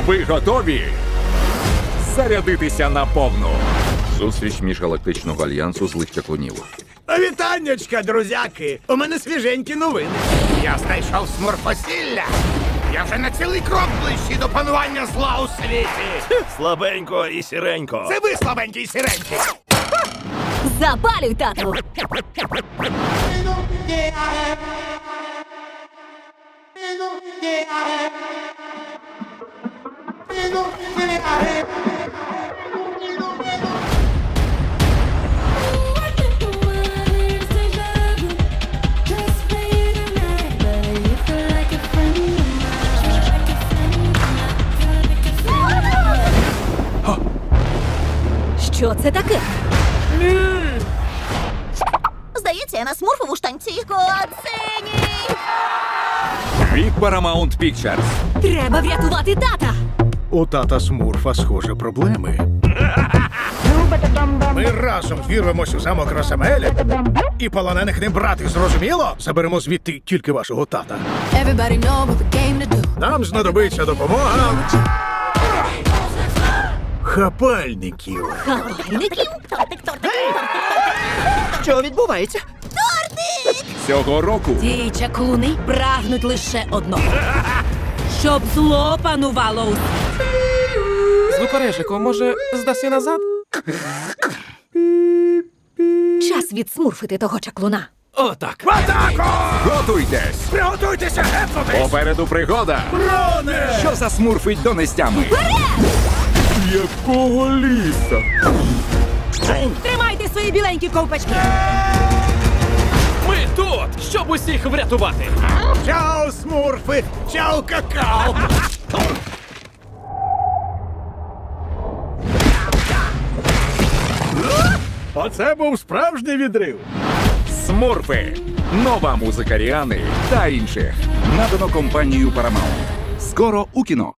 Ви готові зарядитися на повну. Зустріч міжгалактичного альянсу злих чаклунів. Вітаннячка, друзяки! У мене свіженькі новини. Я знайшов смурфосілля. Я вже на цілий крок ближчий до панування зла у світі. Слабенько і сіренько. Це ви, слабенький сіренький. Запалюй, тату! Що це таке? Здається, я на смурфову штанці. Коцені! Від Paramount Pictures. Треба врятувати тата! У тата Смурфа, схоже, проблеми. Ми разом вірвемось у замок Росамеля і полонених не брати, зрозуміло? Заберемо звідти тільки вашого тата. Нам знадобиться допомога. Хапальників. Хапальників? Тортик, тортик, Що відбувається? Цього року Ті чаклуни прагнуть лише одного. Щоб зло панувало у Звукорежику, може, здаси назад? час відсмурфити того чаклуна. Отак. готуйтесь! Приготуйтеся гепнутись! Попереду пригода! Що засмурфить донестями? Якого ліса? Тримайте свої біленькі ковпачки! Ми тут, щоб усіх врятувати. Чао, смурфи! Чао, какао! Оце був справжній відрив. Смурфи. Нова музика Ріани та інших. Надано компанією Paramount. Скоро у кіно.